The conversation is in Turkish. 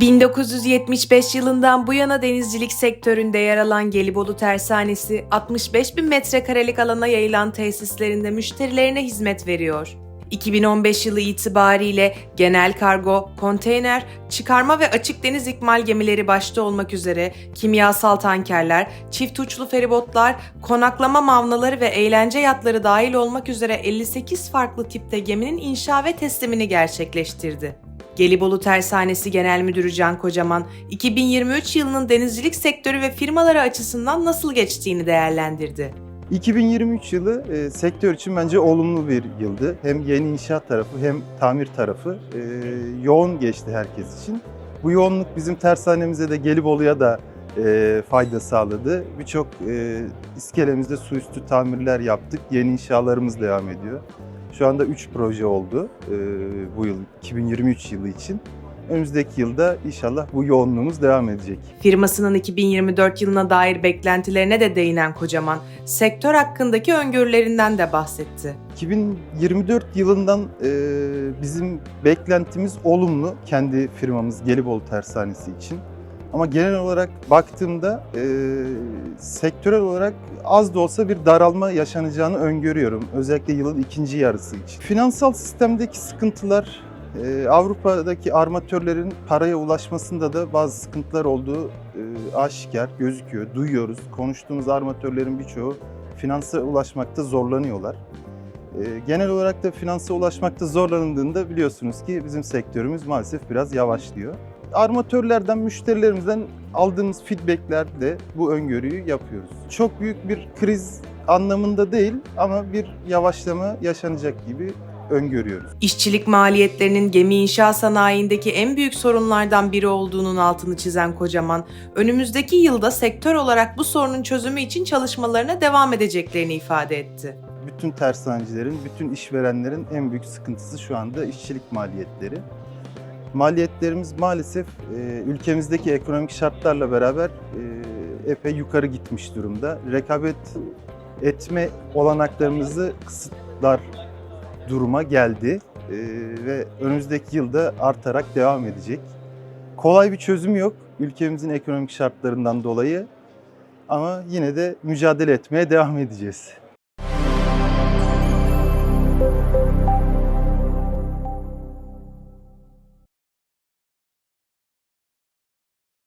1975 yılından bu yana denizcilik sektöründe yer alan Gelibolu Tersanesi, 65 bin metrekarelik alana yayılan tesislerinde müşterilerine hizmet veriyor. 2015 yılı itibariyle genel kargo, konteyner, çıkarma ve açık deniz ikmal gemileri başta olmak üzere kimyasal tankerler, çift uçlu feribotlar, konaklama mavnaları ve eğlence yatları dahil olmak üzere 58 farklı tipte geminin inşa ve teslimini gerçekleştirdi. Gelibolu Tersanesi Genel Müdürü Can Kocaman, 2023 yılının denizcilik sektörü ve firmaları açısından nasıl geçtiğini değerlendirdi. 2023 yılı e, sektör için bence olumlu bir yıldı. Hem yeni inşaat tarafı hem tamir tarafı e, yoğun geçti herkes için. Bu yoğunluk bizim tersanemize de Gelibolu'ya da e, fayda sağladı. Birçok e, iskelemizde su üstü tamirler yaptık. Yeni inşalarımız devam ediyor. Şu anda 3 proje oldu e, bu yıl 2023 yılı için. Önümüzdeki yılda inşallah bu yoğunluğumuz devam edecek. Firmasının 2024 yılına dair beklentilerine de değinen Kocaman, sektör hakkındaki öngörülerinden de bahsetti. 2024 yılından e, bizim beklentimiz olumlu kendi firmamız Gelibolu Tersanesi için. Ama genel olarak baktığımda e, sektörel olarak az da olsa bir daralma yaşanacağını öngörüyorum. Özellikle yılın ikinci yarısı için. Finansal sistemdeki sıkıntılar, e, Avrupa'daki armatörlerin paraya ulaşmasında da bazı sıkıntılar olduğu e, aşikar, gözüküyor, duyuyoruz. Konuştuğumuz armatörlerin birçoğu finansa ulaşmakta zorlanıyorlar. Ee, Genel olarak da finansa ulaşmakta zorlanıldığında biliyorsunuz ki bizim sektörümüz maalesef biraz yavaşlıyor. Armatörlerden, müşterilerimizden aldığımız feedbacklerle bu öngörüyü yapıyoruz. Çok büyük bir kriz anlamında değil ama bir yavaşlama yaşanacak gibi öngörüyoruz. İşçilik maliyetlerinin gemi inşa sanayindeki en büyük sorunlardan biri olduğunun altını çizen Kocaman, önümüzdeki yılda sektör olarak bu sorunun çözümü için çalışmalarına devam edeceklerini ifade etti. Bütün tersanecilerin, bütün işverenlerin en büyük sıkıntısı şu anda işçilik maliyetleri. Maliyetlerimiz maalesef e, ülkemizdeki ekonomik şartlarla beraber e, epey yukarı gitmiş durumda. Rekabet etme olanaklarımızı kısıtlar duruma geldi E, ve önümüzdeki yılda artarak devam edecek. Kolay bir çözüm yok ülkemizin ekonomik şartlarından dolayı ama yine de mücadele etmeye devam edeceğiz.